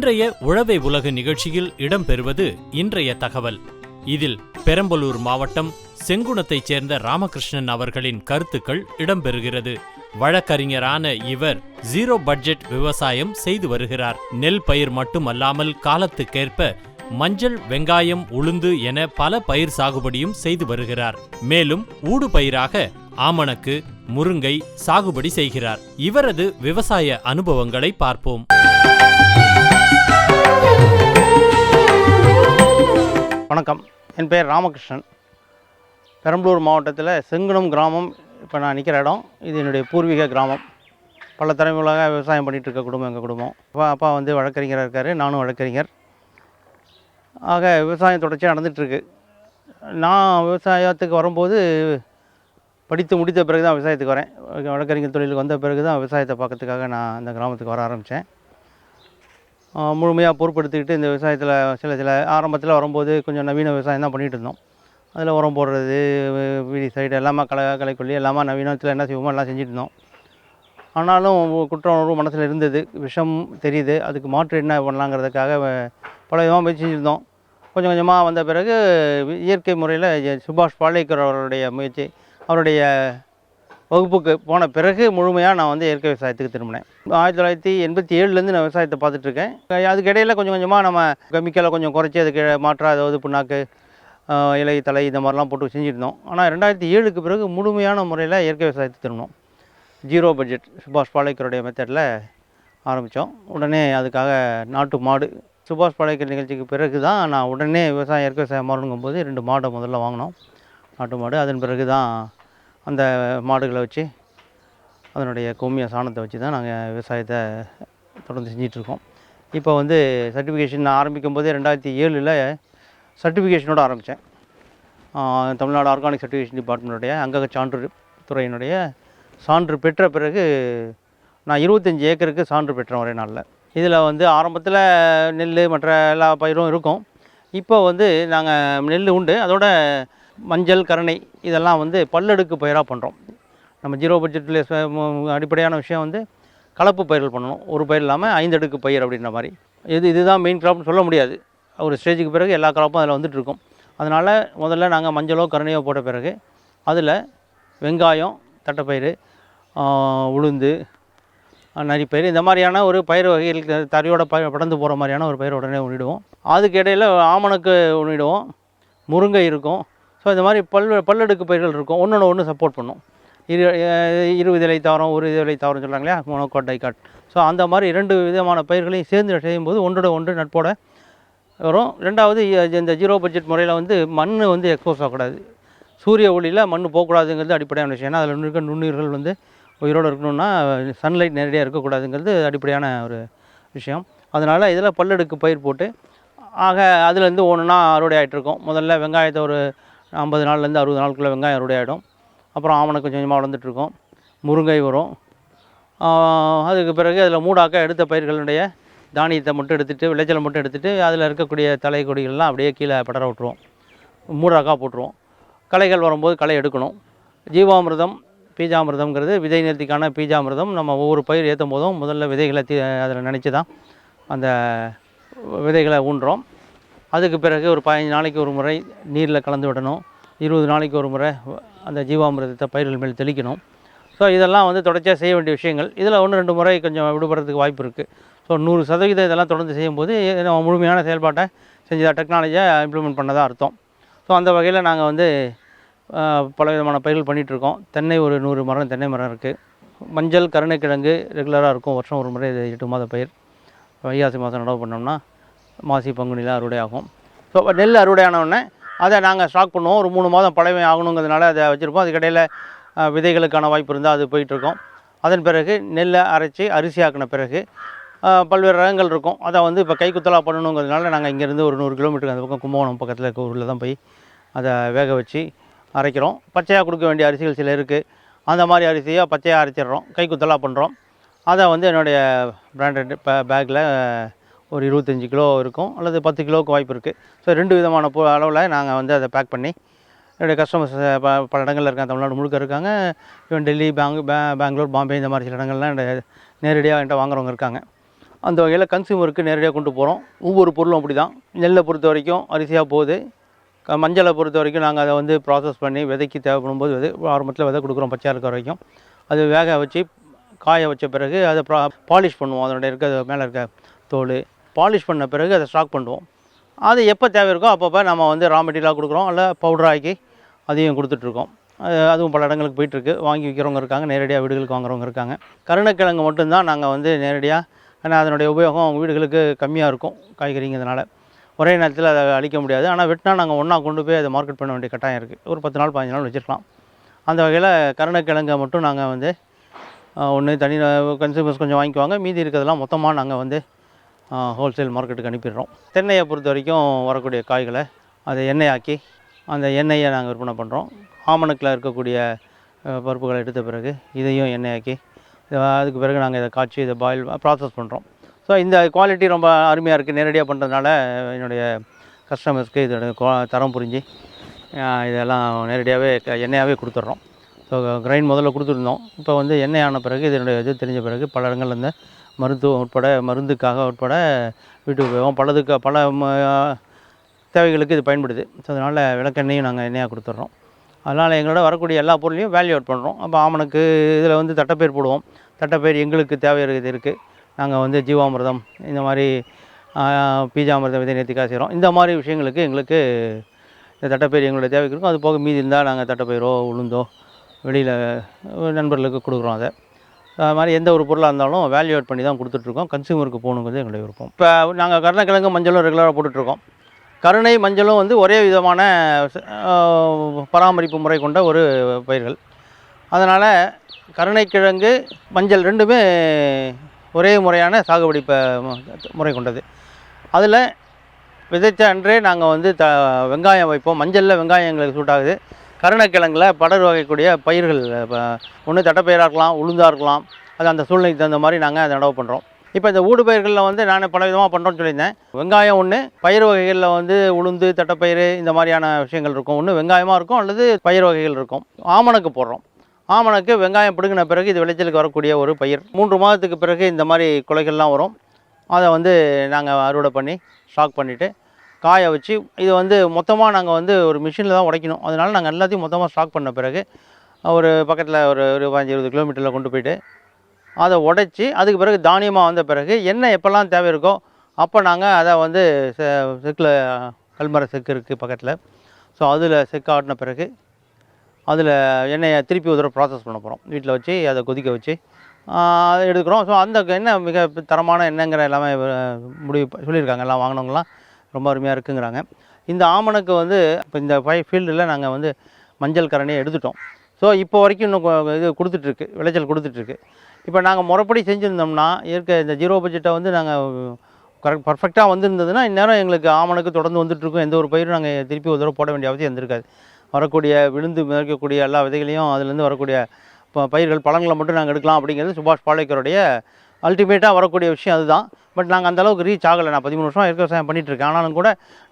இன்றைய உழவை உலக நிகழ்ச்சியில் இடம்பெறுவது இன்றைய தகவல். இதில் பெரம்பலூர் மாவட்டம் செங்குணத்தைச் சேர்ந்த ராமகிருஷ்ணன் அவர்களின் கருத்துக்கள் இடம்பெறுகிறது. வழக்கறிஞரான இவர் ஜீரோ பட்ஜெட் விவசாயம் செய்து வருகிறார். நெல் பயிர் மட்டுமல்லாமல் காலத்துக்கேற்ப மஞ்சள் வெங்காயம் உளுந்து என பல பயிர் சாகுபடியும் செய்து வருகிறார். மேலும் ஊடு பயிராக ஆமணக்கு முருங்கை சாகுபடி செய்கிறார். இவரது விவசாய அனுபவங்களை பார்ப்போம். வணக்கம். என் பேர் ராமகிருஷ்ணன். பெரம்பலூர் மாவட்டத்தில் செங்குணம் கிராமம் இப்போ நான் நிற்கிற இடம் இது என்னுடைய பூர்வீக கிராமம். பல தலைமுறைகளாக விவசாயம் பண்ணிகிட்ருக்க குடும்பம் எங்கள் குடும்பம். அப்பா அப்பா வந்து வழக்கறிஞராக இருக்கார் நானும் வழக்கறிஞர். ஆக விவசாயம் தொடர்ச்சியாக நடந்துகிட்ருக்கு நான் விவசாயத்துக்கு வரும்போது படித்து முடித்த பிறகு தான் விவசாயத்துக்கு வரேன். வழக்கறிஞர் தொழிலுக்கு வந்த பிறகு தான் விவசாயத்தை பார்க்கறதுக்காக நான் அந்த கிராமத்துக்கு வர ஆரம்பித்தேன் முழுமையாக பொருட்படுத்திக்கிட்டு இந்த விவசாயத்தில் சில சில ஆரம்பத்தில் வரும்போது கொஞ்சம் நவீன விவசாயம் தான் பண்ணிகிட்டு இருந்தோம். அதில் உரம் போடுறது வி- வீடி சைடு எல்லாமே களை களைக்கொல்லி எல்லாமே நவீனத்தில் என்ன செய்வோமோ எல்லாம் செஞ்சுட்டு இருந்தோம். ஆனாலும் குற்ற உணர்வு மனசில் இருந்தது. விஷம் தெரியுது. அதுக்கு மாற்று என்ன பண்ணலாங்கிறதுக்காக பல விதமாக முயற்சி செஞ்சுருந்தோம். கொஞ்சம் கொஞ்சமாக வந்த பிறகு இயற்கை முறையில் சுபாஷ் பாலேக்கர் அவருடைய முயற்சி அவருடைய வகுப்புக்கு போன பிறகு முழுமையாக நான் வந்து இயற்கை விவசாயத்துக்கு திரும்பினேன். ஆயிரத்தி தொள்ளாயிரத்தி எண்பத்தி ஏழுலேருந்து நான் விவசாயத்தை பார்த்துட்ருக்கேன். அதுக்கு கொஞ்சம் கொஞ்சமாக நம்ம கெமிக்கலை கொஞ்சம் குறைச்சி அதுக்கு மாற்றாக அதாவது புண்ணாக்கு இலை தலை இந்த மாதிரிலாம் போட்டு செஞ்சுருந்தோம் ஆனால் ரெண்டாயிரத்தி ஏழுக்கு பிறகு முழுமையான முறையில் இயற்கை விவசாயத்துக்கு திரும்பினோம். ஜீரோ பட்ஜெட் சுபாஷ் பாலேக்கருடைய மெத்தடில் ஆரம்பித்தோம் உடனே அதுக்காக நாட்டு மாடு. சுபாஷ் பாலேக்கர் நிகழ்ச்சிக்கு பிறகு தான் நான் உடனே விவசாயம் இயற்கை விவசாயம் மாறணுங்கும்போது ரெண்டு மாடை முதல்ல வாங்கினோம். நாட்டு மாடு. அதன் பிறகு தான் அந்த மாடுகளை வச்சு அதனுடைய கொம்மிய சாணத்தை வச்சு தான் நாங்கள் விவசாயத்தை தொடர்ந்து செஞ்சிகிட்ருக்கோம் இப்போ வந்து சர்டிஃபிகேஷன் நான் ஆரம்பிக்கும் போதே ரெண்டாயிரத்தி ஏழில் சர்டிஃபிகேஷனோடு ஆரம்பித்தேன் தமிழ்நாடு ஆர்கானிக் சர்டிஃபிகேஷன் டிபார்ட்மெண்ட்டுடைய அங்கக சான்று துறையினுடைய சான்று பெற்ற பிறகு நான் இருபத்தஞ்சி ஏக்கருக்கு சான்று பெற்றேன் ஒரே நாளில். இதில் வந்து ஆரம்பத்தில் நெல் மற்ற எல்லா பயிரும் இருக்கும். இப்போ வந்து நாங்கள் நெல் உண்டு. அதோட மஞ்சள் கருணை இதெல்லாம் வந்து பல்லடுக்கு பயிராக பண்ணுறோம் நம்ம ஜீரோ பட்ஜெட்டில் அடிப்படையான விஷயம் வந்து கலப்பு பயிர்கள் பண்ணணும். ஒரு பயிர் இல்லாமல் ஐந்தடுக்கு பயிர் அப்படின்ற மாதிரி. இது இதுதான் மெயின் கிராப்னு சொல்ல முடியாது. ஒரு ஸ்டேஜுக்கு பிறகு எல்லா கிராப்பும் அதில் வந்துட்டு இருக்கும். அதனால் முதல்ல நாங்கள் மஞ்சளோ கருணையோ போட்ட பிறகு அதில் வெங்காயம் தட்டைப்பயிறு உளுந்து நரிப்பயிர் இந்த மாதிரியான ஒரு பயிர் வகைகள் தரையோட ப படர்ந்து போகிற மாதிரியான ஒரு பயிர் உடனே உணிடுவோம் அதுக்கு இடையில் ஆமணக்கு உணிடுவோம் முருங்கை இருக்கும். ஸோ இந்த மாதிரி பல் பல்லடுக்கு பயிர்கள் இருக்கும். ஒன்றோட ஒன்று சப்போர்ட் பண்ணும். இரு இருபது இலை தாவரம் ஒரு இலை தாவரம் சொல்கிறாங்களே இல்லையா மோனோகாட் டைகாட் ஸோ அந்த மாதிரி இரண்டு விதமான பயிர்களையும் சேர்ந்து செய்யும்போது ஒன்றோட ஒன்று நட்போட வரும். ரெண்டாவது இந்த ஜீரோ பட்ஜெட் முறையில் வந்து மண் வந்து எக்ஸ்போஸ் ஆகக்கூடாது. சூரிய ஒளியில் மண் போகக்கூடாதுங்கிறது அடிப்படையான விஷயம். ஏன்னா அதில் இருக்க நுண்ணுயிர்கள் வந்து உயிரோடு இருக்கணும்னா சன்லைட் நேரடியாக இருக்கக்கூடாதுங்கிறது அடிப்படையான ஒரு விஷயம். அதனால் இதில் பல்லடுக்கு பயிர் போட்டு ஆக அதுலேருந்து ஒன்றுனா அறுவடை ஆகிட்டு இருக்கும் முதல்ல வெங்காயத்தை ஒரு ஐம்பது நாள்லேருந்து அறுபது நாளுக்குள்ளே வெங்காயம் அறுவடை ஆகிடும் அப்புறம் ஆமணக்கு கொஞ்சம் கொஞ்சமாக வளர்ந்துட்டுருக்கும். முருங்கை வரும். அதுக்கு பிறகு அதில் மூடாக்க எடுத்த பயிர்களுடைய தானியத்தை மட்டும் எடுத்துகிட்டு விளைச்சலை மட்டும் எடுத்துகிட்டு அதில் இருக்கக்கூடிய தலை கொடிகள்லாம் அப்படியே கீழே படர விட்டுருவோம். மூடாக்கா போட்டுருவோம். களைகள் வரும்போது களை எடுக்கணும். ஜீவாமிர்தம் பீஜாமிர்தம்ங்கிறது விதை நிறுத்திக்கான பீஜாமிர்தம். நம்ம ஒவ்வொரு பயிர் ஏற்றும் போதும் முதல்ல விதைகளை தீ அதில் நினச்சி தான் அந்த விதைகளை ஊன்றோம். அதுக்கு பிறகு ஒரு பதினஞ்சு நாளைக்கு ஒரு முறை நீரில் கலந்து விடணும். இருபது நாளைக்கு ஒரு முறை அந்த ஜீவாமிர்தத்தை பயிர்கள் மேல் தெளிக்கணும். ஸோ இதெல்லாம் வந்து தொடர்ச்சியாக செய்ய வேண்டிய விஷயங்கள். இதில் ஒன்று ரெண்டு முறை கொஞ்சம் விடுபடுறதுக்கு வாய்ப்பு இருக்குது ஸோ நூறு சதவீதம் இதெல்லாம் தொடர்ந்து செய்யும்போது நம்ம முழுமையான செயல்பாட்டை செஞ்சதாக டெக்னாலஜியை இம்ப்ளிமெண்ட் பண்ணதாக அர்த்தம். ஸோ அந்த வகையில் நாங்கள் வந்து பல விதமான பயிர்கள் பண்ணிகிட்ருக்கோம் தென்னை ஒரு நூறு மரம் தென்னை மரம் இருக்குது மஞ்சள் கருணைக்கிழங்கு ரெகுலராக இருக்கும். வருஷம் ஒரு முறை இது எட்டு மாத பயிர். வைகாசி மாதம் நடவு பண்ணோம்னா மாசி பங்குனியில் அறுவடை ஆகும் ஸோ நெல் அறுவடை ஆன அதை நாங்கள் ஸ்டாக் பண்ணுவோம். ஒரு மூணு மாதம் பழமை ஆகணுங்கிறதுனால அதை வச்சுருப்போம். அதுக்கடையில் விதைகளுக்கான வாய்ப்பு இருந்தால் அது போயிட்டுருக்கோம். அதன் பிறகு நெல்லை அரைச்சி அரிசி ஆக்கின பிறகு பல்வேறு ரகங்கள் இருக்கும். அதை வந்து இப்போ கைக்குத்தலாக பண்ணணுங்கிறதுனால நாங்கள் இங்கேருந்து ஒரு நூறு கிலோமீட்டருக்கு அந்த பக்கம் கும்பகோணம் பக்கத்தில் இருக்க ஊரில் தான் போய் அதை வேக வச்சு அரைக்கிறோம். பச்சையாக கொடுக்க வேண்டிய அரிசிகள் சில இருக்குது அந்த மாதிரி அரிசியாக பச்சையாக அரைச்சிடுறோம். கைக்குத்தலாக பண்ணுறோம் அதை வந்து என்னுடைய பிராண்டட் பேக்கில் ஒரு இருபத்தஞ்சி கிலோ இருக்கும் அல்லது பத்து கிலோவுக்கு வாய்ப்பு இருக்குது ஸோ ரெண்டு விதமான பொ அளவில் நாங்கள் வந்து அதை பேக் பண்ணி என்னுடைய கஸ்டமர்ஸ் ப பல இடங்களில் இருக்காங்க. தமிழ்நாடு முழுக்க இருக்காங்க. ஈவன் டெல்லி பேங்க் பே பெங்களூர் பாம்பே இந்த மாதிரி சில இடங்கள்லாம் நேரடியாக என்கிட்ட வாங்குறவங்க இருக்காங்க. அந்த வகையில் கன்சியூமருக்கு நேரடியாக கொண்டு போகிறோம் ஒவ்வொரு பொருளும் அப்படி தான் நெல்லை பொறுத்த வரைக்கும் அரிசியாக போகுது. க மஞ்சளை பொறுத்த வரைக்கும் நாங்கள் அதை வந்து ப்ராசஸ் பண்ணி விதைக்கு தேவைப்படும் போது விதை ஆரம்பத்தில் விதை கொடுக்குறோம் பச்சையாக இருக்கிற வரைக்கும். அது வேக வச்சு காய வச்ச பிறகு அதை ப்ரா பாலிஷ் பண்ணுவோம். அதனுடைய இருக்க மேலே இருக்க தோல் பாலிஷ் பண்ண பிறகு அதை ஸ்டாக் பண்ணுவோம். அது எப்போ தேவை இருக்கோ அப்பப்போ நம்ம வந்து ரா மெட்டீரியலாக கொடுக்குறோம். இல்லை பவுடர் ஆக்கி அதையும் கொடுத்துட்ருக்கோம். அதுவும் பல இடங்களுக்கு போயிட்டுருக்கு. வாங்கி விற்கிறவங்க இருக்காங்க நேரடியாக வீடுகளுக்கு வாங்குறவங்க இருக்காங்க. கருணக்கிழங்கு மட்டும்தான் நாங்கள் வந்து நேரடியாக ஏன்னா அதனுடைய உபயோகம் அவங்க வீடுகளுக்கு கம்மியாக இருக்கும் காய்கறிங்கிறதுனால. ஒரே நேரத்தில் அதை அழிக்க முடியாது. ஆனால் வெட்டினா நாங்கள் ஒன்றா கொண்டு போய் அதை மார்க்கெட் பண்ண வேண்டிய கட்டாயம் இருக்குது ஒரு பத்து நாள் பதினஞ்சு நாள் வச்சுருக்கலாம். அந்த வகையில் கருணக்கிழங்கை மட்டும் நாங்கள் வந்து ஒன்று தனி கன்சூமர்ஸ் கொஞ்சம் வாங்கிக்குவாங்க. மீதி இருக்கிறதெல்லாம் மொத்தமாக நாங்கள் வந்து ஹோல்சேல் மார்க்கெட்டுக்கு அனுப்பிடுறோம். தென்னையை பொறுத்த வரைக்கும் வரக்கூடிய காய்களை அதை எண்ணெயாக்கி அந்த எண்ணெயை நாங்கள் விற்பனை பண்ணுறோம் ஆமணக்கில் இருக்கக்கூடிய பருப்புகளை எடுத்த பிறகு இதையும் எண்ணெயாக்கி அதுக்கு பிறகு நாங்கள் இதை காய்ச்சி இதை பாயில் ப்ராசஸ் பண்ணுறோம் ஸோ இந்த குவாலிட்டி ரொம்ப அருமையாக இருக்குது நேரடியாக பண்ணுறதுனால என்னுடைய கஸ்டமர்ஸ்க்கு இதோட தரம் புரிஞ்சு இதெல்லாம் நேரடியாகவே எண்ணெயாகவே கொடுத்துட்றோம். ஸோ கிரைண்ட் முதல்ல கொடுத்துருந்தோம். இப்போ வந்து எண்ணெய் ஆன பிறகு இதனுடைய இது தெரிஞ்ச பிறகு பல இடங்கள்லேருந்து மருத்துவம் உட்பட மருந்துக்காக உட்பட வீட்டு உபயோகம் பலதுக்கு பல ம- தேவைகளுக்கு இது பயன்படுது. ஸோ அதனால் விளக்கெண்ணையும் நாங்கள் எண்ணெயாக கொடுத்துட்றோம். அதனால் எங்களோட வரக்கூடிய எல்லா பொருளையும் வேல்யூ அவுட் பண்ணுறோம் அப்போ ஆமனுக்கு இதில் வந்து தட்டைப்பயிர் போடுவோம். தட்டைப்பயிர் எங்களுக்கு தேவை இருக்குது இருக்குது நாங்கள் வந்து ஜீவாமிர்தம் இந்த மாதிரி பீஜாமிர்தம் விதை நேர்த்திக்காக செய்கிறோம் இந்த மாதிரி விஷயங்களுக்கு எங்களுக்கு இந்த தட்டைப்பயிர் எங்களுடைய தேவைக்கு இருக்கும். அது போக மீதி இருந்தால் நாங்கள் தட்டைப்பயிரோ உளுந்தோ வெளியில் நண்பர்களுக்கு கொடுக்குறோம் அதை. அது மாதிரி எந்த ஒரு பொருளாக இருந்தாலும் வேல்யூட் பண்ணி தான் கொடுத்துட்ருக்கோம். கன்சியூமருக்கு போகணுங்கிறது எங்களுடைய விருப்பம். இப்போ நாங்கள் கருணக்கிழங்கு மஞ்சளும் ரெகுலராக போட்டுட்ருக்கோம். கருணை மஞ்சளும் வந்து ஒரே விதமான பராமரிப்பு முறை கொண்ட ஒரு பயிர்கள். அதனால் கருணைக்கிழங்கு மஞ்சள் ரெண்டுமே ஒரே முறையான சாகுபடி முறை கொண்டது. அதில் விதைத்த அன்றே நாங்கள் வந்து த வெங்காயம் வைப்போம். மஞ்சளில் வெங்காயம் எங்களுக்கு சூட் ஆகுது கருணக்கிழங்குல படர் வகைக்கூடிய பயிர்கள் ஒன்று தட்டைப்பயிராக இருக்கலாம் உளுந்தாக இருக்கலாம் அது அந்த சூழ்நிலைக்கு தகுந்த மாதிரி நாங்கள் அதை நடவு பண்ணுறோம் இப்போ இந்த ஊடு பயிர்களில் வந்து நான் பல விதமாக பண்ணுறோன்னு சொல்லியிருந்தேன். வெங்காயம் ஒன்று பயிர் வகைகளில் வந்து உளுந்து தட்டைப்பயிறு இந்த மாதிரியான விஷயங்கள் இருக்கும். ஒன்று வெங்காயமாக இருக்கும் அல்லது பயிர் வகைகள் இருக்கும். ஆமணக்கு போடுறோம். ஆமணக்கு வெங்காயம் பிடுங்கின பிறகு இது விளைச்சலுக்கு வரக்கூடிய ஒரு பயிர். மூன்று மாதத்துக்கு பிறகு இந்த மாதிரி குலைகள்லாம் வரும். அதை வந்து நாங்கள் அறுவடை பண்ணி ஸ்டாக் பண்ணிவிட்டு காய வச்சு இதை வந்து மொத்தமாக நாங்கள் வந்து ஒரு மிஷினில் தான் உடைக்கணும். அதனால் நாங்கள் எல்லாத்தையும் மொத்தமாக ஸ்டாக் பண்ண பிறகு ஒரு பக்கத்தில் ஒரு ஒரு பதினஞ்சு இருபது கிலோமீட்டரில் கொண்டு போயிட்டு அதை உடைச்சி அதுக்கு பிறகு தானியமாக வந்த பிறகு என்ன எப்போல்லாம் தேவை இருக்கோ அப்போ நாங்கள் அதை வந்து செ- செக்கில் கல்மர செக்கு இருக்குது பக்கத்தில். ஸோ அதில் செக்கு ஆட்டின பிறகு அதில் எண்ணெயை திருப்பி ஒரு தடவை ப்ராசஸ் பண்ண போகிறோம் வீட்டில் வச்சு அதை கொதிக்க வச்சு அதை எடுக்கிறோம். ஸோ அந்த எண்ணெய் மிக தரமான எண்ணெய்ங்கிற எல்லாமே முடிவு சொல்லியிருக்காங்க. எல்லாம் வாங்கினவங்களாம் ரொம்ப அருமையாக இருக்குங்கிறாங்க. இந்த ஆமணக்கு வந்து இப்போ இந்த ஃபை ஃபீல்டில் நாங்கள் வந்து மஞ்சள் கரணியை எடுத்துட்டோம். ஸோ இப்போ வரைக்கும் இன்னும் கொ- இது கொடுத்துட்ருக்கு விளைச்சல் கொடுத்துட்ருக்கு. இப்போ நாங்கள் முறைப்படி செஞ்சுருந்தோம்னா இயற்கை இந்த ஜீரோ பட்ஜெட்டை வந்து நாங்கள் கரெக்ட் பர்ஃபெக்டாக வந்திருந்ததுன்னா இந்நேரம் எங்களுக்கு ஆமணக்கு தொடர்ந்து வந்துட்டுருக்கும் எந்த ஒரு பயிரும் நாங்கள் திருப்பி ஒரு தடவை போட வேண்டிய அவசியம் இருந்திருக்காது வரக்கூடிய விழுந்து மிதக்கக்கூடிய எல்லா விதைகளையும் அதுலேருந்து வரக்கூடிய ப- பயிர்கள் பழங்களை மட்டும் நாங்கள் எடுக்கலாம் அப்படிங்கிறது சுபாஷ் பாலேக்கருடைய அல்டிமேட்டாக வரக்கூடிய விஷயம் அதுதான். பட் நாங்கள் அந்தளவுக்கு ரீச் ஆகலை. நான் பதிமூணு வருஷம் இருக்க விவசாயம் பண்ணிகிட்ருக்கேன் ஆனாலும் கூட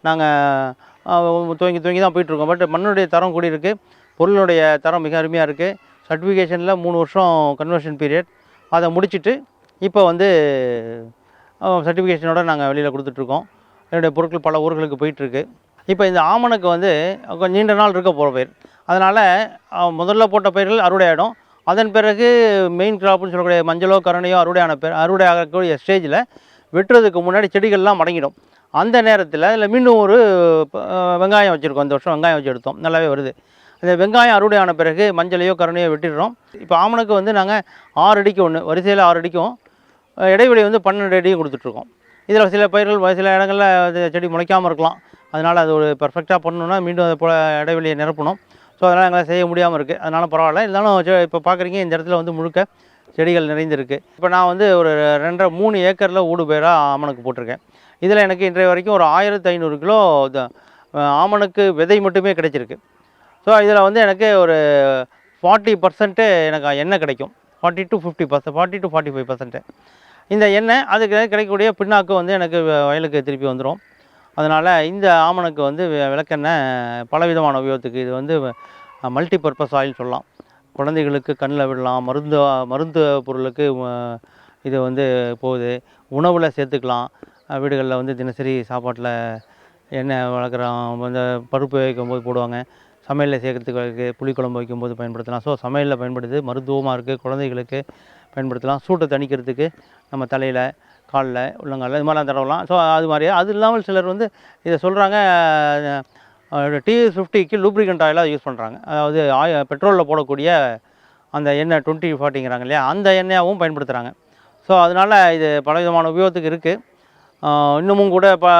நாங்கள் துவங்கி துவங்கி தான் போயிட்டுருக்கோம். பட் மண்ணுடைய தரம் கூடி இருக்குது பொருளுடைய தரம் மிக அருமையாக இருக்குது சர்டிஃபிகேஷனில் மூணு வருஷம் கன்வர்ஷன் பீரியட் அதை முடிச்சுட்டு இப்போ வந்து சர்டிஃபிகேஷனோட நாங்கள் வெளியில் கொடுத்துட்ருக்கோம். என்னுடைய பொருட்கள் பல ஊர்களுக்கு போயிட்டுருக்கு. இப்போ இந்த ஆமணக்கு வந்து கொஞ்சம் நீண்ட நாள் இருக்க போகிற பயிர். அதனால் முதல்ல போட்ட பயிர்கள் அறுவடை ஆகிடும் அதன் பிறகு மெயின் கிராப்னு சொல்லக்கூடிய மஞ்சளோ கருணையோ அறுவடை ஆன அறுவடை ஆகக்கூடிய ஸ்டேஜில் வெட்டுறதுக்கு முன்னாடி செடிகள்லாம் மடங்கிடும் அந்த நேரத்தில் அதில் மீண்டும் ஒரு வெங்காயம் வச்சுருக்கோம். இந்த வருஷம் வெங்காயம் வச்சு எடுத்தோம். நல்லாவே வருது. அந்த வெங்காயம் அறுவடை ஆன பிறகு மஞ்சளையோ கருணையோ வெட்டிடுறோம். இப்போ ஆமணக்கு வந்து நாங்கள் ஆறு அடிக்கு ஒன்று வரிசையில் ஆறு அடிக்கும். இடைவெளி வந்து பன்னெண்டு அடியும் கொடுத்துட்ருக்கோம். இதில் சில பயிர்கள் சில இடங்களில் அது செடி முளைக்காமல் இருக்கலாம். அதனால் அது ஒரு பர்ஃபெக்டாக பண்ணணுன்னா மீண்டும் அதை போல் இடைவெளியை நிரப்பணும். ஸோ அதனால் எங்களால் செய்ய முடியாமல் இருக்குது அதனால் பரவாயில்ல. இருந்தாலும் இப்போ பார்க்குறீங்க இந்த இடத்துல வந்து முழுக்க செடிகள் நிறைந்திருக்கு. இப்போ நான் வந்து ஒரு ரெண்டரை மூணு ஏக்கரில் ஊடு பயிராக ஆமணக்கு போட்டிருக்கேன். இதில் எனக்கு இன்றைய வரைக்கும் ஒரு ஆயிரத்து ஐநூறு கிலோ ஆமணக்கு விதை மட்டுமே கிடைச்சிருக்கு. ஸோ இதில் வந்து எனக்கு ஒரு ஃபார்ட்டி பர்சன்ட்டு எனக்கு எண்ணெய் கிடைக்கும். Forty to fifty percent forty to forty five percent இந்த எண்ணெய் அதுக்கு கிடைக்கக்கூடிய பின்னாக்கு வந்து எனக்கு வயலுக்கு திருப்பி வந்துடும் அதனால் இந்த ஆமணக்கு வந்து விளக்கெண்ணெய் பலவிதமான உபயோகத்துக்கு இது வந்து மல்டி பர்பஸ் ஆயில் சொல்லலாம். குழந்தைகளுக்கு கண்ணில் விடலாம் மருந்து மருந்து பொருளுக்கு இது வந்து போகுது. உணவில் சேர்த்துக்கலாம். வீடுகளில் வந்து தினசரி சாப்பாட்டில் எண்ணெய் வளர்க்குறோம். இந்த பருப்பு வைக்கும்போது போடுவாங்க. சமையலில் சேர்க்கறதுக்கு புளிக்குழம்பு வைக்கும்போது பயன்படுத்தலாம். ஸோ சமையலில் பயன்படுது. மருத்துவமாக இருக்குது குழந்தைகளுக்கு பயன்படுத்தலாம். சூட்டை தணிக்கிறதுக்கு நம்ம தலையில் காலில் உள்ளங்காலில் இது மாதிரிலாம் தடவலாம். ஸோ அது மாதிரி. அது இல்லாமல் சிலர் வந்து இதை சொல்கிறாங்க டி ஃபிஃப்டிக்கு லூப்ரிகண்ட் ஆயிலாக யூஸ் பண்ணுறாங்க அதாவது ஆய பெட்ரோலில் போடக்கூடிய அந்த எண்ணெய் டுவெண்ட்டி ஃபார்ட்டிங்கிறாங்க இல்லையா? அந்த எண்ணெயாகவும் பயன்படுத்துகிறாங்க ஸோ அதனால் இது பல விதமான உபயோகத்துக்கு இருக்குது இன்னமும் கூட இப்போ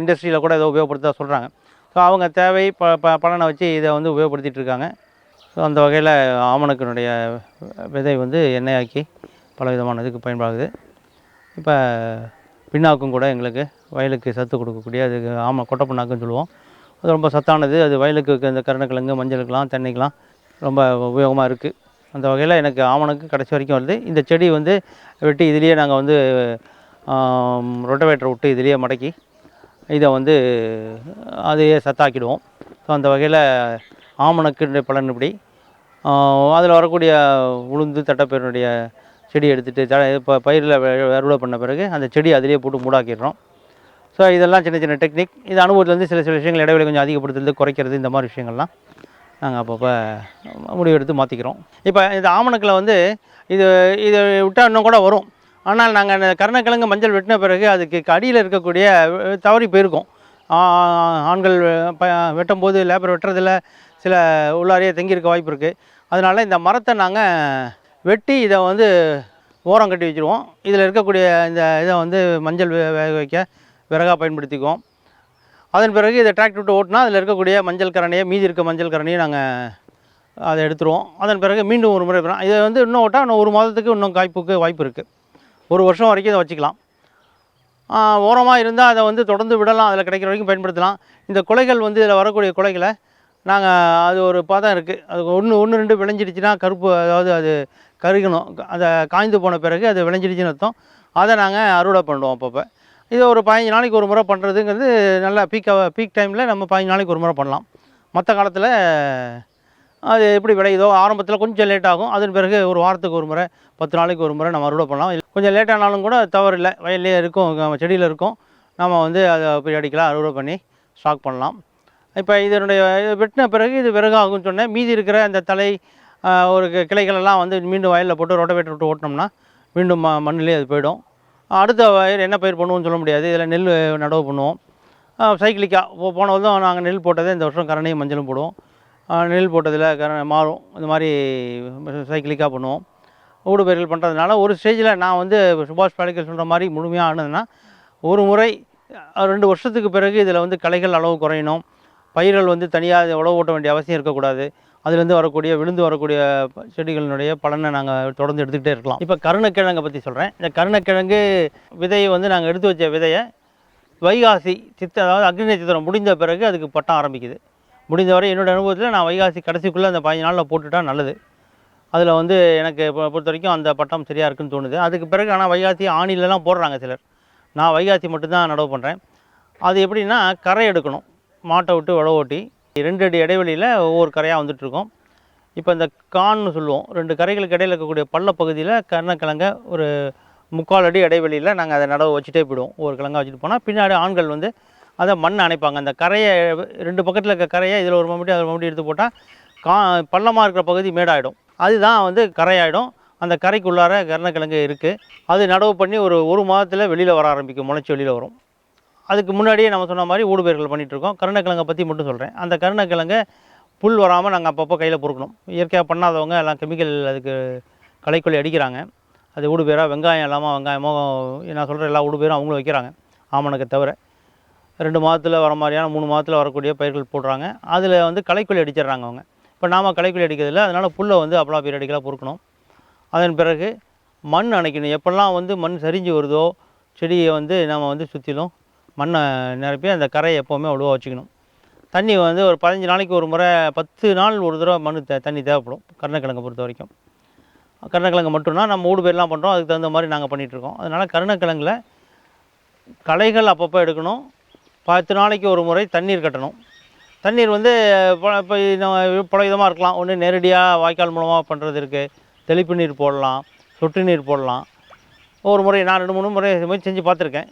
இண்டஸ்ட்ரியில் கூட இதை உபயோகப்படுத்த சொல்கிறாங்க ஸோ அவங்க தேவை ப ப பலனை வச்சு இதை வந்து உபயோகப்படுத்திகிட்டு இருக்காங்க. ஸோ அந்த வகையில் ஆமணக்கினுடைய விதை வந்து எண்ணெயாக்கி பல விதமான இதுக்கு பயன்படுது இப்போ பின்னாக்கும் கூட எங்களுக்கு வயலுக்கு சத்து கொடுக்கக்கூடிய அது ஆமாம் கொட்டை பின்னாக்குன்னு சொல்லுவோம். அது ரொம்ப சத்தானது. அது வயலுக்கு இந்த கருணக்கிழங்கு மஞ்சளுக்கெலாம் தென்னைக்கெலாம் ரொம்ப உபயோகமாக இருக்குது அந்த வகையில் எனக்கு ஆமணக்கு கடைசி வரைக்கும் வருது. இந்த செடி வந்து வெட்டி இதுலேயே நாங்கள் வந்து ரொட்டவேட்டரை விட்டு இதுலேயே மடக்கி இதை வந்து அதையே சத்தாக்கிடுவோம். ஸோ அந்த வகையில் ஆமணக்குன்ற பலன் இப்படி. அதில் வரக்கூடிய உளுந்து தட்டப்பேருடைய செடி எடுத்துகிட்டு த இப்போ பயிரில் அறுவடை பண்ண பிறகு அந்த செடி அதிலேயே போட்டு மூடாக்கிடுறோம். ஸோ இதெல்லாம் சின்ன சின்ன டெக்னிக் இது அனுபவத்துலேருந்து சில சில விஷயங்கள் இடைவெளி கொஞ்சம் அதிகப்படுத்துறது குறைக்கிறது இந்த மாதிரி விஷயங்கள்லாம் நாங்கள் அப்பப்போ முடிவெடுத்து மாற்றிக்கிறோம் இப்போ இந்த ஆமணக்கில் வந்து இது இது விட்டால் இன்னும் கூட வரும். ஆனால் நாங்கள் அந்த கருணக்கிழங்கு மஞ்சள் வெட்டின பிறகு அதுக்கு அடியில் இருக்கக்கூடிய தவறி போயிருக்கோம். ஆண்கள் ப வெட்டும்போது லேபர் வெட்டுறதில் சில உள்ளாரையே தங்கியிருக்க வாய்ப்பு இருக்குது அதனால் இந்த மரத்தை நாங்கள் வெட்டி இதை வந்து ஓரம் கட்டி வச்சுருவோம். இதில் இருக்கக்கூடிய இந்த இதை வந்து மஞ்சள் வே- வேக வைக்க விறகாக பயன்படுத்திக்குவோம். அதன் பிறகு இதை டிராக்டர் விட்டு ஓட்டினா அதில் இருக்கக்கூடிய மஞ்சள் கரணையை மீதி இருக்க மஞ்சள் கரணையை நாங்கள் அதை எடுத்துருவோம். அதன் பிறகு மீண்டும் ஒரு முறை இருக்கிறோம் இதை வந்து இன்னும் விட்டால் இன்னும் ஒரு மாதத்துக்கு இன்னும் காய்ப்புக்கு வாய்ப்பு இருக்குது ஒரு வருஷம் வரைக்கும் இதை வச்சுக்கலாம். ஓரமாக இருந்தால் அதை வந்து தொடர்ந்து விடலாம். அதில் கிடைக்கிற வரைக்கும் பயன்படுத்தலாம். இந்த குலைகள் வந்து இதில் வரக்கூடிய குலைகளை நாங்கள் அது ஒரு பதம் இருக்குது அது ஒன்று ஒன்று ரெண்டு விளைஞ்சிடுச்சுன்னா கருப்பு அதாவது அது கருகணும். அதை காய்ந்து போன பிறகு அது விளைஞ்சிடுச்சுன்னு அர்த்தம். அதை நாங்கள் அறுவடை பண்ணுவோம் அப்பப்போ. இது ஒரு பதினஞ்சு நாளைக்கு ஒரு முறை பண்ணுறதுங்கிறது நல்லா பீக் பீக் டைமில் நம்ம பதினஞ்சு நாளைக்கு ஒரு முறை பண்ணலாம். மற்ற காலத்தில் அது எப்படி விளையுதோ ஆரம்பத்தில் கொஞ்சம் லேட் ஆகும். அதன் பிறகு ஒரு வாரத்துக்கு ஒரு முறை பத்து நாளைக்கு ஒரு முறை நம்ம அறுவடை பண்ணலாம். கொஞ்சம் லேட் ஆனாலும் கூட தவறில்லை இல்லை. வயல்லே இருக்கும் நம்ம செடியில் இருக்கும். நம்ம வந்து அதை பீரியடிக்கலாக அறுவடை பண்ணி ஸ்டாக் பண்ணலாம். இப்போ இதனுடைய வெட்டின பிறகு இது விறகாகும்னு சொன்னேன். மீதி இருக்கிற அந்த தலை ஒரு கிளைகளெல்லாம் வந்து மீண்டும் வயலில் போட்டு ரோட்டவேட்டர் விட்டு ஓட்டினோம்னா மீண்டும் ம மண்ணிலே அது போயிடும். அடுத்த வயல் என்ன பயிர் பண்ணுவோம்னு சொல்ல முடியாது. இதில் நெல் நடவு பண்ணுவோம். சைக்கிளிக்காக போன வருடம் நாங்கள் நெல் போட்டதே இந்த வருஷம் கரணையும் மஞ்சளும் போடுவோம் நெல் போட்டதில் கர மாறும். இந்த மாதிரி சைக்கிளிக்காக பண்ணுவோம். ஊடு பயிர்கள் பண்ணுறதுனால ஒரு ஸ்டேஜில் நான் வந்து சுபாஷ் பாலேக்கர் சொல்கிற மாதிரி முழுமையாக ஆனதுன்னா ஒரு முறை ரெண்டு வருஷத்துக்கு பிறகு இதில் வந்து களைகள் அளவு குறையணும். பயிர்கள் வந்து தனியாக உழவு ஓட்ட வேண்டிய அவசியம் இருக்கக்கூடாது. அதுலேருந்து வரக்கூடிய விழுந்து வரக்கூடிய செடிகளினுடைய பலனை நாங்கள் தொடர்ந்து எடுத்துக்கிட்டே இருக்கலாம். இப்போ கருணக்கிழங்கை பற்றி சொல்கிறேன் இந்த கருணக்கிழங்கு விதையை வந்து நாங்கள் எடுத்து வச்ச விதையை வைகாசி சித்த அதாவது அக்னி நட்சத்திரம் முடிந்த பிறகு அதுக்கு பட்டம் ஆரம்பிக்குது. முடிந்தவரை என்னோடய அனுபவத்தில் நான் வைகாசி கடைசிக்குள்ளே அந்த பதினஞ்சு நாளில் போட்டுட்டா நல்லது. அதில் வந்து எனக்கு பொறுத்த வரைக்கும் அந்த பட்டம் சரியாக இருக்குன்னு தோணுது. அதுக்கு பிறகு ஆனால் வைகாசி ஆணிலெலாம் போடுறாங்க சிலர். நான் வைகாசி மட்டும்தான் நடவு பண்ணுறேன் அது எப்படின்னா கரை எடுக்கணும். மாட்டை விட்டு உழவு ரெண்டு அடி இடைவெளியில் ஒவ்வொரு கரையாக வந்துட்டுருக்கோம். இப்போ இந்த கான்னு சொல்லுவோம். ரெண்டு கரைகளுக்கு இடையில் இருக்கக்கூடிய பள்ள பகுதியில் கருணக்கிழங்க ஒரு முக்கால் அடி இடைவெளியில் நாங்கள் அதை நடவு வச்சுட்டே போயிடுவோம். ஒவ்வொரு கிழங்கா வச்சுட்டு போனால் பின்னாடி ஆண்கள் வந்து அதை மண் அணைப்பாங்க. அந்த கரையை ரெண்டு பக்கத்தில் இருக்க கரையை இதில் ஒரு மம்பட்டி அதில் மம்பட்டி எடுத்து போட்டால் கா பள்ளமாக இருக்கிற பகுதி மேடாயிடும். அதுதான் வந்து கரையாயிடும். அந்த கரைக்குள்ளார கருணக்கிழங்கு இருக்குது அது நடவு பண்ணி ஒரு ஒரு மாதத்தில் வெளியில் வர ஆரம்பிக்கும். முளைச்சி வெளியில் வரும். அதுக்கு முன்னாடியே நம்ம சொன்ன மாதிரி ஊடுபயிர்கள் பண்ணிகிட்டு இருக்கோம் கருணக்கிழங்கை பற்றி மட்டும் சொல்கிறேன் அந்த கருணக்கிழங்கை புல் வராமல் நாங்கள் அப்பப்போ கையில் பொறுக்கணும். இயற்கையாக பண்ணாதவங்க எல்லாம் கெமிக்கல் அதுக்கு களைக்கொல்லி அடிக்கிறாங்க. அது ஊடுபயிராக வெங்காயம் இல்லாமல் வெங்காயமோ நான் சொல்கிற எல்லா ஊடுபயிரும் அவங்களும் வைக்கிறாங்க. ஆமணக்கை தவிர. ரெண்டு மாதத்தில் வர மாதிரியான மூணு மாதத்தில் வரக்கூடிய பயிர்கள் போடுறாங்க. அதில் வந்து களைக்கொல்லி அடிச்சிடுறாங்க அவங்க. இப்போ நாம களைக்கொல்லி அடிக்கிறதில்ல அதனால் புல்லை வந்து அப்பலாம் பீரியடிக்கலாக பொறுக்கணும். அதன் பிறகு மண் அணைக்கணும். எப்பெல்லாம் வந்து மண் சரிஞ்சு வருதோ செடியை வந்து நம்ம வந்து சுற்றிலும் மண்ணை நிரப்பி அந்த கரையை எப்போவுமே அவ்வளோவா வச்சுக்கணும். தண்ணி வந்து ஒரு பதினஞ்சு நாளைக்கு ஒரு முறை பத்து நாள் ஒரு தடவை மண் தே தண்ணி தேவைப்படும் கருணக்கிழங்கை பொறுத்த வரைக்கும். கருணக்கிழங்கு மட்டும்னா நம்ம ஊடு பேர்லாம் பண்ணுறோம் அதுக்கு தகுந்த மாதிரி நாங்கள் பண்ணிகிட்ருக்கோம் அதனால் கருணக்கிழங்கில் களைகள் அப்பப்போ எடுக்கணும். பத்து நாளைக்கு ஒரு முறை தண்ணீர் கட்டணும். தண்ணீர் வந்து இப்போ நம்ம பல விதமாக இருக்கலாம். ஒன்று நேரடியாக வாய்க்கால் மூலமாக பண்ணுறது இருக்குது தெளிப்பு நீர் போடலாம் சொட்டு நீர் போடலாம். ஒரு முறை நான் ரெண்டு மூணு முறை இது மாதிரி செஞ்சு பார்த்துருக்கேன்.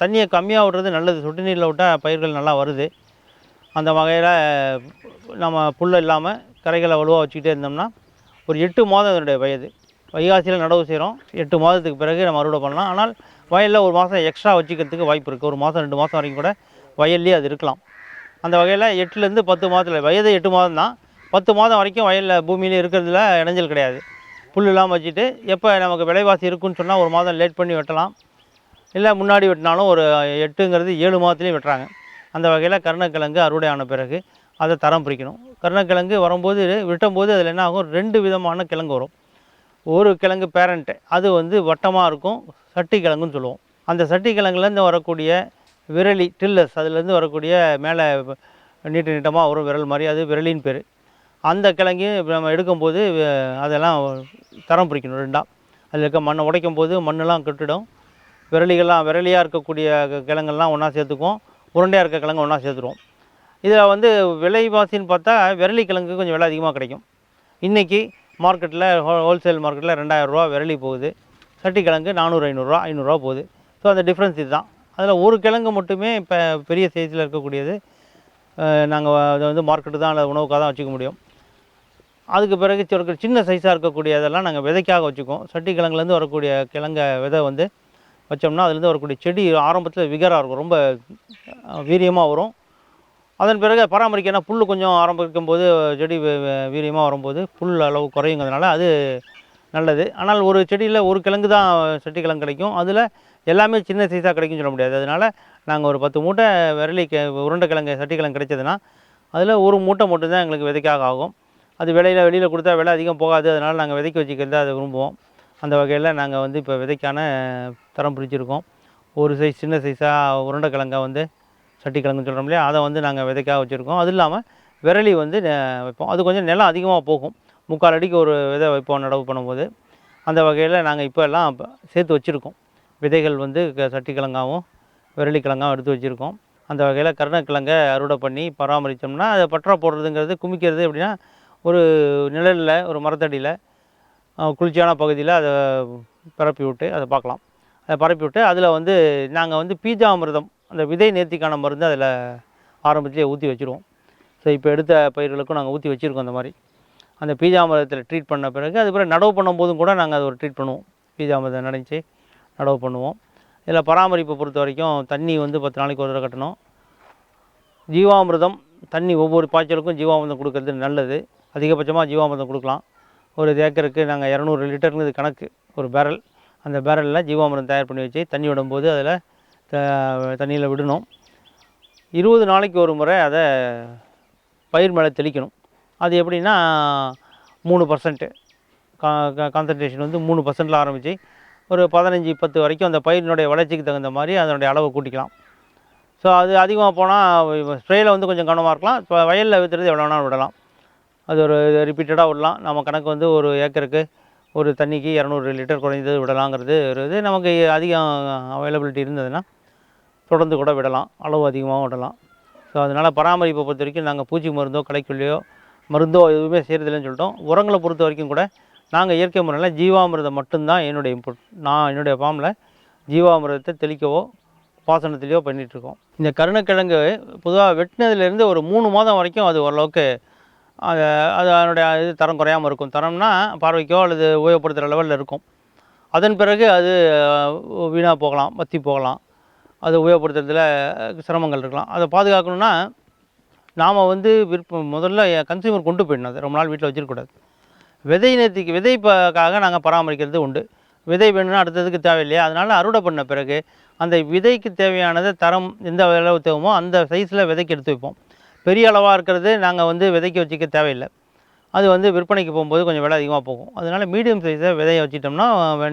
தண்ணியை கம்மியாக விடுறது நல்லது. சொட்டு நீரில் விட்டால் பயிர்கள் நல்லா வருது. அந்த வகையில் நம்ம புல் இல்லாமல் கரைகளை வலுவாக வச்சுக்கிட்டே இருந்தோம்னா ஒரு எட்டு மாதம் அதனுடைய வயது. வைகாசியில் நடவு செய்கிறோம் எட்டு மாதத்துக்கு பிறகு நம்ம அறுவடை பண்ணலாம். ஆனால் வயலில் ஒரு மாதம் எக்ஸ்ட்ரா வச்சுக்கிறதுக்கு வாய்ப்பு இருக்குது ஒரு மாதம் ரெண்டு மாதம் வரைக்கும் கூட வயல்லேயே அது இருக்கலாம். அந்த வகையில் எட்டுலேருந்து பத்து மாதத்தில் வயது எட்டு மாதம் தான் பத்து மாதம் வரைக்கும் வயலில் பூமியிலே இருக்கிறதுல இடைஞ்சல் கிடையாது. புல் இல்லாமல் வச்சுட்டு எப்போ நமக்கு விலைவாசி இருக்குன்னு சொன்னால் ஒரு மாதம் லேட் பண்ணி வெட்டலாம். இல்லை முன்னாடி வெட்டினாலும் ஒரு எட்டுங்கிறது ஏழு மாதத்துலேயும் வெட்டுறாங்க. அந்த வகையில் கருணக்கிழங்கு அறுவடை ஆன பிறகு அதை தரம் பிரிக்கணும். கருணக்கிழங்கு வரும்போது வெட்டும்போது அதில் என்ன ஆகும்? ரெண்டு விதமான கிழங்கு வரும். ஒரு கிழங்கு பேரண்ட்டு அது வந்து வட்டமாக இருக்கும் சட்டி கிழங்குன்னு சொல்லுவோம். அந்த சட்டி கிழங்குலேருந்து வரக்கூடிய விரலி டில்லஸ் அதுலேருந்து வரக்கூடிய மேலே நீட்டு நீட்டமாக வரும் விரல் மாதிரி அது விரலின் பேர். அந்த கிழங்கையும் இப்போ நம்ம எடுக்கும்போது அதெல்லாம் தரம் பிரிக்கணும் ரெண்டாக அதில் இருக்க மண்ணை உடைக்கும் போது மண்ணெல்லாம் கெட்டுடும். விரலிகள்லாம் விரலியாக இருக்கக்கூடிய கிழங்கெல்லாம் ஒன்றா சேர்த்துக்குவோம். உருண்டையாக இருக்க கிழங்கு ஒன்றா சேர்த்துருவோம். இதில் வந்து விலைவாசின்னு பார்த்தா விரலி கிழங்கு கொஞ்சம் விலை அதிகமாக கிடைக்கும். இன்றைக்கி மார்க்கெட்டில் ஹோ ஹோல்சேல் மார்க்கெட்டில் ரெண்டாயிரரூவா விரலி போகுது. சட்டி கிழங்கு நானூறு ஐநூறுரூவா ஐநூறுரூவா போகுது. ஸோ அந்த டிஃப்ரென்ஸ் இதுதான். அதில் ஒரு கிழங்கு மட்டுமே இப்போ பெரிய சைஸில் இருக்கக்கூடியது. நாங்கள் அதை வந்து மார்க்கெட்டு தான் அல்லது உணவுக்காக தான் வச்சுக்க முடியும். அதுக்கு பிறகு சில சின்ன சைஸாக இருக்கக்கூடிய இதெல்லாம் நாங்கள் விதைக்காக வச்சுக்குவோம். சட்டி கிழங்குலேருந்து வரக்கூடிய கிழங்க விதை வந்து வச்சோம்னா அதுலேருந்து வரக்கூடிய செடி ஆரம்பத்தில் விகராக இருக்கும். ரொம்ப வீரியமாக வரும். அதன் பிறகு பராமரிக்கனா புல் கொஞ்சம் ஆரம்பிக்கும் போது செடி வீரியமாக வரும்போது புல் அளவு குறையுங்கிறதுனால அது நல்லது. ஆனால் ஒரு செடியில் ஒரு கிழங்கு தான் சட்டி கிழங்கு கிடைக்கும். அதில் எல்லாமே சின்ன சைஸாக கிடைக்கும்னு சொல்ல முடியாது. அதனால் நாங்கள் ஒரு பத்து மூட்டை விரலி கெ உருண்டை கிழங்கு சட்டி கிழங்கு கிடைச்சதுன்னா அதில் ஒரு மூட்டை மட்டும்தான் எங்களுக்கு விதைக்காக ஆகும். அது விலையில் வெளியில் கொடுத்தா விலை அதிகம் போகாது. அதனால் நாங்கள் விதைக்க வச்சுக்கிறது அதை விரும்புவோம். அந்த வகையில் நாங்கள் வந்து இப்போ விதைக்கான தரம் பிரிச்சிருக்கோம் ஒரு சைஸ் சின்ன சைஸாக உருண்டை கிழங்கை வந்து சட்டி சொல்கிறோம் இல்லையா? அதை வந்து நாங்கள் விதைக்காக வச்சுருக்கோம். அது இல்லாமல் விரலி வந்து வைப்போம். அது கொஞ்சம் நிலம் அதிகமாக போகும். முக்கால் அடிக்கு ஒரு விதை வைப்போம் நடவு பண்ணும்போது. அந்த வகையில் நாங்கள் இப்போ எல்லாம் சேர்த்து வச்சுருக்கோம். விதைகள் வந்து க- சட்டி விரலி கிழங்காவும் எடுத்து வச்சுருக்கோம். அந்த வகையில் கருணக்கிழங்கை அறுவடை பண்ணி பராமரித்தோம்னா அதை பற்றா போடுறதுங்கிறது குமிக்கிறது எப்படின்னா ஒரு நிழலில் ஒரு மரத்தடியில் குளிர்ச்சியான பகுதியில் அதை பரப்பி விட்டு அதை பார்க்கலாம். அதை பரப்பி விட்டு அதில் வந்து நாங்கள் வந்து பீஜாமிர்தம் அந்த விதை நேர்த்திக்கான மருந்து அதில் ஆரம்பத்திலே ஊற்றி வச்சுருவோம். ஸோ இப்போ எடுத்த பயிர்களுக்கும் நாங்கள் ஊற்றி வச்சுருக்கோம் அந்த மாதிரி. அந்த பீஜாமிரதத்தில் ட்ரீட் பண்ண பிறகு அது பிறகு நடவு பண்ணும்போதும் கூட நாங்கள் அதை ஒரு ட்ரீட் பண்ணுவோம். பீஜாமிரதம் நினைச்சு நடவு பண்ணுவோம். இதில் பராமரிப்பை பொறுத்த வரைக்கும் தண்ணி வந்து பத்து நாளைக்கு ஒரு தடவை கட்டணும். ஜீவாமிர்தம் தண்ணி ஒவ்வொரு பாய்ச்சலுக்கும் ஜீவாமிர்தம் கொடுக்கறது நல்லது. அதிகபட்சமாக ஜீவாமிர்தம் கொடுக்கலாம். ஒரு ஏக்கருக்கு நாங்கள் இரநூறு லிட்டருங்கிறது கணக்கு ஒரு பேரல் அந்த பேரலில் ஜீவாமிர்தம் தயார் பண்ணி வச்சு தண்ணி விடும்போது அதில் த தண்ணியில் விடணும். இருபது நாளைக்கு ஒரு முறை அதை பயிர் மேலே தெளிக்கணும். அது எப்படின்னா மூணு பர்சன்ட்டு கான்சன்ட்ரேஷன் வந்து மூணு பர்சன்டில் ஆரம்பித்து ஒரு பதினஞ்சு பத்து வரைக்கும் அந்த பயிரினுடைய வளர்ச்சிக்கு தகுந்த மாதிரி அதனுடைய அளவை கூட்டிக்கலாம். ஸோ அது அதிகமாக போனால் ஸ்ப்ரேயில் வந்து கொஞ்சம் கவனமாக இருக்கலாம். இப்போ வயலில் விற்றுறது எவ்வளோ வேணாலும் விடலாம். அது ஒரு ரிப்பீட்டடாக விடலாம். நம்ம கணக்கு வந்து ஒரு ஏக்கருக்கு ஒரு தண்ணிக்கு இரநூறு லிட்டர் குறைந்தது விடலாங்கிறது ஒரு இது. நமக்கு அதிகம் அவைலபிலிட்டி இருந்ததுன்னா தொடர்ந்து கூட விடலாம். அளவு அதிகமாகவும் விடலாம். ஸோ அதனால் பராமரிப்பை பொறுத்த வரைக்கும் நாங்கள் பூச்சி மருந்தோ களைக்கொல்லியோ மருந்தோ எதுவுமே செய்கிறதில்லன்னு சொல்லிட்டோம். உரங்களை பொறுத்த வரைக்கும் கூட நாங்கள் இயற்கை முறையில் ஜீவாமிரதம் மட்டும்தான் என்னுடைய இன்புட் நான் என்னுடைய ஃபார்மில் ஜீவாமிர்தத்தை தெளிக்கவோ பாசனத்திலையோ பண்ணிகிட்ருக்கோம் இந்த கருணக்கிழங்கு பொதுவாக வெட்டினதுலேருந்து ஒரு மூணு மாதம் வரைக்கும் அது ஓரளவுக்கு அது அது அதனுடைய இது தரம் குறையாமல் இருக்கும். தரம்னா பார்வைக்கோ அல்லது உபயோகப்படுத்துகிற லெவலில் இருக்கும். அதன் பிறகு அது வீணாக போகலாம் வத்தி போகலாம். அது உபயோகப்படுத்துறதுல சிரமங்கள் இருக்கலாம். அதை பாதுகாக்கணும்னா நாம் வந்து விற்ப முதல்ல கன்சியூமர் கொண்டு போயிடணும் அது. ரொம்ப நாள் வீட்டில் வச்சிருக்கக்கூடாது. விதை நேர்த்திக்கு விதைக்காக நாங்கள் பராமரிக்கிறது உண்டு. விதை வேணும்னா அடுத்ததுக்கு தேவையில்லையா? அதனால் அறுவடை பண்ண பிறகு அந்த விதைக்கு தேவையானதை தரம் எந்த அளவு தேவைமோ அந்த சைஸில் விதைக்கு எடுத்து வைப்போம். பெரிய அளவாக இருக்கிறது நாங்கள் வந்து விதைக்கு வச்சுக்க தேவையில்லை. அது வந்து விற்பனைக்கு போகும்போது கொஞ்சம் விலை அதிகமாக போகும். அதனால் மீடியம் சைஸை விதையை வச்சுட்டோம்னா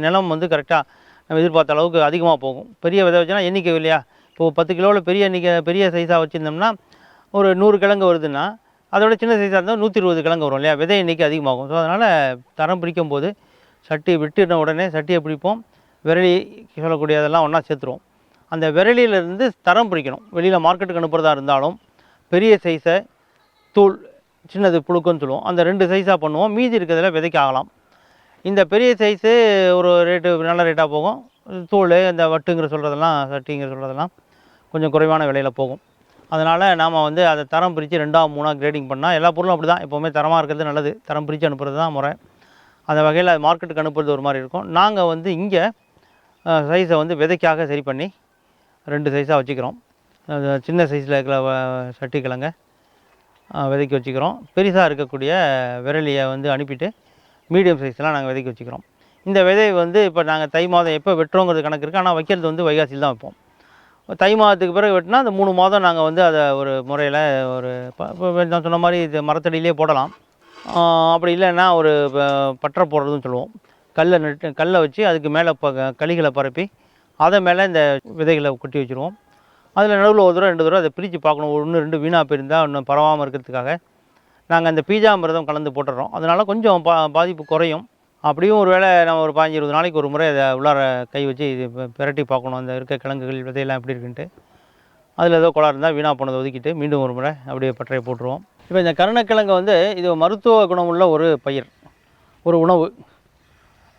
நிலம் வந்து கரெக்டாக நம்ம எதிர்பார்த்த அளவுக்கு அதிகமாக போகும். பெரிய விதை வச்சோன்னா எண்ணிக்கை இல்லையா? இப்போது பத்து கிலோவில் பெரிய எண்ணிக்கை பெரிய சைஸாக வச்சுருந்தோம்னா ஒரு நூறு கிழங்கு வருதுன்னா அதோட சின்ன சைஸாக இருந்தால் நூற்றி இருபது கிழங்கு வரும் இல்லையா? விதை எண்ணிக்கை அதிகமாகும். ஸோ அதனால் தரம் பிரிக்கும் போது சட்டி விட்டுன உடனே சட்டியை பிடிப்போம். விரலி சொல்லக்கூடிய அதெல்லாம் ஒன்றா சேர்த்துருவோம். அந்த விரலியிலேருந்து தரம் பிரிக்கணும் வெளியில் மார்க்கெட்டுக்கு அனுப்புகிறதா இருந்தாலும் பெரிய சைஸை தூள் சின்னது புழுக்குன்னு சொல்லுவோம். அந்த ரெண்டு சைஸாக பண்ணுவோம். மீதி இருக்கிறதுல விதைக்காகலாம். இந்த பெரிய சைஸு ஒரு ரேட்டு நல்ல ரேட்டாக போகும். தூள் இந்த வட்டுங்கிற சொல்கிறதெல்லாம் சட்டிங்கிற சொல்கிறதெல்லாம் கொஞ்சம் குறைவான விலையில் போகும். அதனால் நாம் வந்து அதை தரம் பிரித்து ரெண்டாக மூணாக கிரேடிங் பண்ணால் எல்லா பொருளும் அப்படி தான் எப்போவுமே தரமாக இருக்கிறது நல்லது. தரம் பிரித்து அனுப்புறது தான் முறை. அந்த வகையில் மார்க்கெட்டுக்கு அனுப்புறது ஒரு மாதிரி இருக்கும். நாங்கள் வந்து இங்கே சைஸை வந்து விதைக்காக சரி பண்ணி ரெண்டு சைஸாக வச்சுக்கிறோம். சின்ன சைஸில் இருக்கிற சட்டி கிழங்க விதைக்கி வச்சுக்கிறோம். பெருசாக இருக்கக்கூடிய விரலியை வந்து அனுப்பிட்டு மீடியம் சைஸ்லாம் நாங்கள் விதைக்கி வச்சுக்கிறோம். இந்த விதை வந்து இப்போ நாங்கள் தை மாதம் எப்போ வெட்டுறோங்கிறது கணக்கு இருக்குது ஆனால் வைக்கிறது வந்து வைகாசியில் தான் வைப்போம். தை மாதத்துக்கு பிறகு வெட்டினா அந்த மூணு மாதம் நாங்கள் வந்து அதை ஒரு முறையில் ஒரு நான் சொன்ன மாதிரி இது மரத்தடியிலே போடலாம். அப்படி இல்லைன்னா ஒரு ப- பற்றை போடுறதுன்னு சொல்லுவோம். கல்லை நட்டு கல்லை வச்சு அதுக்கு மேலே ப களிகளை பரப்பி அதை மேலே இந்த விதைகளை கொட்டி வச்சுருவோம். அதில் நடுவில் ஒரு தடவை ரெண்டு தடவை அதை பிரித்து பார்க்கணும். ஒன்று ரெண்டு வீணாக போயிருந்தால் இன்னும் பரவாமல் இருக்கிறதுக்காக. நாங்கள் அந்த பீஜாமிரதம் கலந்து போட்டுடுறோம். அதனால் கொஞ்சம் பா பாதிப்பு குறையும். அப்படியும் ஒரு வேளை நம்ம ஒரு பாஞ்சு இருபது நாளைக்கு ஒரு முறை அதை உள்ளார கை வச்சு இது பிரட்டி பார்க்கணும். அந்த இருக்க கிழங்குகள் விதையெல்லாம் எப்படி இருக்குன்ட்டு. அதில் ஏதோ குளம் இருந்தால் வீணாக போனதை ஒதுக்கிட்டு மீண்டும் ஒரு முறை அப்படியே பற்றையை போட்டுருவோம். இப்போ இந்த கருணக்கிழங்கு வந்து இது மருத்துவ குணமுள்ள ஒரு பயிர் ஒரு உணவு.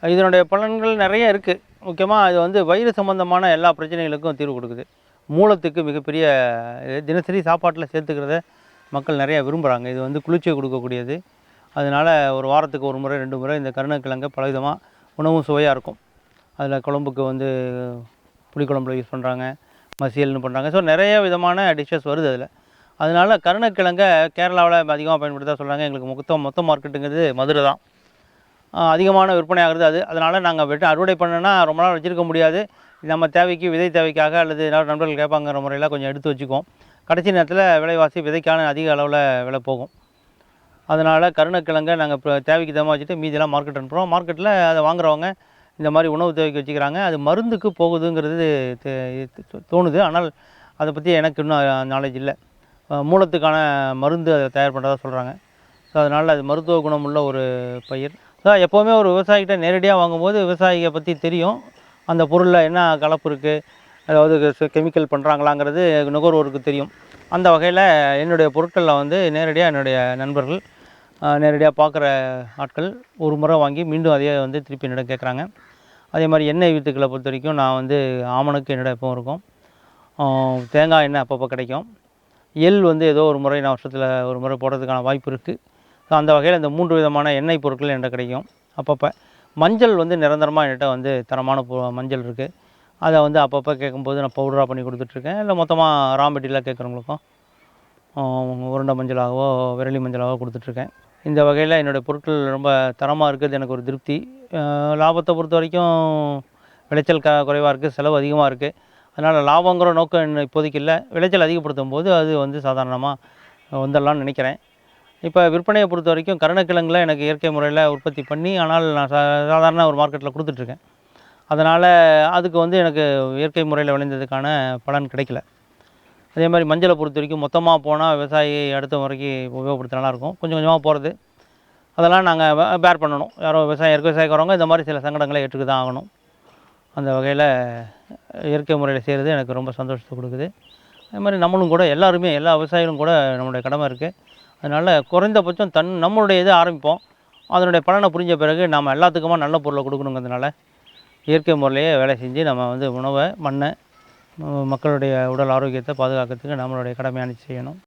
இதனுடைய பலன்கள் நிறைய இருக்குது முக்கியமாக இது வந்து வயிறு சம்பந்தமான எல்லா பிரச்சனைகளுக்கும் தீர்வு கொடுக்குது. மூலத்துக்கு மிகப்பெரிய இது தினசரி சாப்பாட்டில் சேர்த்துக்கிறத மக்கள் நிறைய விரும்புகிறாங்க இது வந்து குளிர்ச்சியை கொடுக்கக்கூடியது. அதனால் ஒரு வாரத்துக்கு ஒரு முறை ரெண்டு முறை இந்த கருணக்கிழங்கை பலவிதமாக உணவும் சுவையாக இருக்கும். அதில் குழம்புக்கு வந்து புளிக்குழம்புல யூஸ் பண்ணுறாங்க மசியல்னு பண்ணுறாங்க ஸோ நிறைய விதமான டிஷ்ஷஸ் வருது அதில். அதனால கருணக்கிழங்கை கேரளாவில் அதிகமாக பயன்படுத்த சொல்கிறாங்க எங்களுக்கு மொத்த மொத்த மார்க்கெட்டுங்கிறது மதுரை தான். அதிகமான விற்பனை ஆகுறது அது. அதனால் நாங்கள் வெட்டு அறுவடை பண்ணோன்னா ரொம்ப நாள் வச்சுருக்க முடியாது. நம்ம தேவைக்கு விதை தேவைக்காக அல்லது யாராவது நண்பர்கள் கேட்பாங்கிற முறையில் கொஞ்சம் எடுத்து வச்சுக்குவோம். கடைசி நேரத்தில் விலைவாசி விதைக்கான அதிக அளவில் விலை போகும். அதனால் கருணக்கிழங்கை நாங்கள் இப்போ தேவைக்கு தமாக வச்சுட்டு மீதியெல்லாம் மார்க்கெட் அனுப்புகிறோம் மார்க்கெட்டில் அதை வாங்குறவங்க இந்த மாதிரி உணவு தேவைக்கு வச்சுக்கிறாங்க. அது மருந்துக்கு போகுதுங்கிறது தோணுது. ஆனால் அதை பற்றி எனக்கு இன்னும் நாலேஜ் இல்லை. மூலத்துக்கான மருந்து அதை தயார் பண்ணுறதா சொல்கிறாங்க ஸோ அதனால் அது மருத்துவ குணமுள்ள ஒரு பயிர். ஸோ எப்போவுமே ஒரு விவசாயிகிட்ட நேரடியாக வாங்கும்போது விவசாயியை பற்றி தெரியும். அந்த பொருளில் என்ன கலப்பு இருக்குது அதாவது கெமிக்கல் பண்ணுறாங்களாங்கிறது நுகர்வோருக்கு தெரியும். அந்த வகையில் என்னுடைய பொருட்களில் வந்து நேரடியாக என்னுடைய நண்பர்கள் நேரடியாக பார்க்குற ஆட்கள் ஒரு முறை வாங்கி மீண்டும் அதே வந்து திருப்பி என்னிடம் கேட்குறாங்க அதே மாதிரி எண்ணெய் வீட்டுக்களை பொறுத்த வரைக்கும் நான் வந்து ஆமணக்கு என்னிடம் எப்பவும் இருக்கும். தேங்காய் எண்ணெய் அப்பப்போ கிடைக்கும். எள் வந்து ஏதோ ஒரு முறை நான் வருஷத்தில் ஒரு முறை போடுறதுக்கான வாய்ப்பு இருக்குது ஸோ அந்த வகையில் இந்த மூன்று விதமான எண்ணெய் பொருட்கள் என்கிட்ட கிடைக்கும் அப்பப்போ. மஞ்சள் வந்து நிரந்தரமாக என்கிட்ட வந்து தரமான மஞ்சள் இருக்குது அதை வந்து அப்பப்போ கேட்கும்போது நான் பவுடராக பண்ணி கொடுத்துட்ருக்கேன். இல்லை மொத்தமாக ரா மெட்டீரியலாக கேட்குறவங்களுக்கும் உருண்டை மஞ்சளாகவோ விரலி மஞ்சளாகவோ கொடுத்துட்ருக்கேன். இந்த வகையில் என்னுடைய பொருட்கள் ரொம்ப தரமாக இருக்கிறது எனக்கு ஒரு திருப்தி. லாபத்தை பொறுத்த வரைக்கும் விளைச்சல் க குறைவாக இருக்குது செலவு அதிகமாக இருக்குது அதனால் லாபங்கிற நோக்கம் இன்னும் இப்போதைக்கு இல்லை. விளைச்சல் அதிகப்படுத்தும் போது அது வந்து சாதாரணமாக வந்துடலாம்னு நினைக்கிறேன். இப்போ விற்பனையை பொறுத்த வரைக்கும் கருணக்கிழங்குல எனக்கு இயற்கை முறையில் உற்பத்தி பண்ணி ஆனால் நான் சா சாதாரண ஒரு மார்க்கெட்டில் கொடுத்துட்ருக்கேன். அதனால் அதுக்கு வந்து எனக்கு இயற்கை முறையில் விளைந்ததுக்கான பலன் கிடைக்கல. அதே மாதிரி மஞ்சளை பொறுத்த வரைக்கும் மொத்தமாக போனால் விவசாயி அடுத்த முறைக்கு உபயோகப்படுத்த நல்லாயிருக்கும். கொஞ்சம் கொஞ்சமாக போகிறது அதெல்லாம் நாங்கள் பேர் பண்ணணும். யாரோ விவசாயம் இயற்கை விவசாயிக்கிறவங்க இந்த மாதிரி சில சங்கடங்களை ஏற்றுக்கு தான் ஆகணும். அந்த வகையில் இயற்கை முறையில் செய்கிறது எனக்கு ரொம்ப சந்தோஷத்தை கொடுக்குது. அதே மாதிரி நம்மளும் கூட எல்லாருமே எல்லா விவசாயிகளும் கூட நம்மளுடைய கடமை இருக்குது அதனால் குறைந்தபட்சம் தன் நம்மளுடைய இதை ஆரம்பிப்போம். அதனுடைய பலனை புரிஞ்ச பிறகு நம்ம எல்லாத்துக்குமா நல்ல பொருளை கொடுக்கணுங்கிறதுனால இயற்கை முறையிலேயே வேலை செஞ்சு நம்ம வந்து உணவை மண்ணை மக்களுடைய உடல் ஆரோக்கியத்தை பாதுகாக்கிறதுக்கு நம்மளுடைய கடமையான செய்யணும்.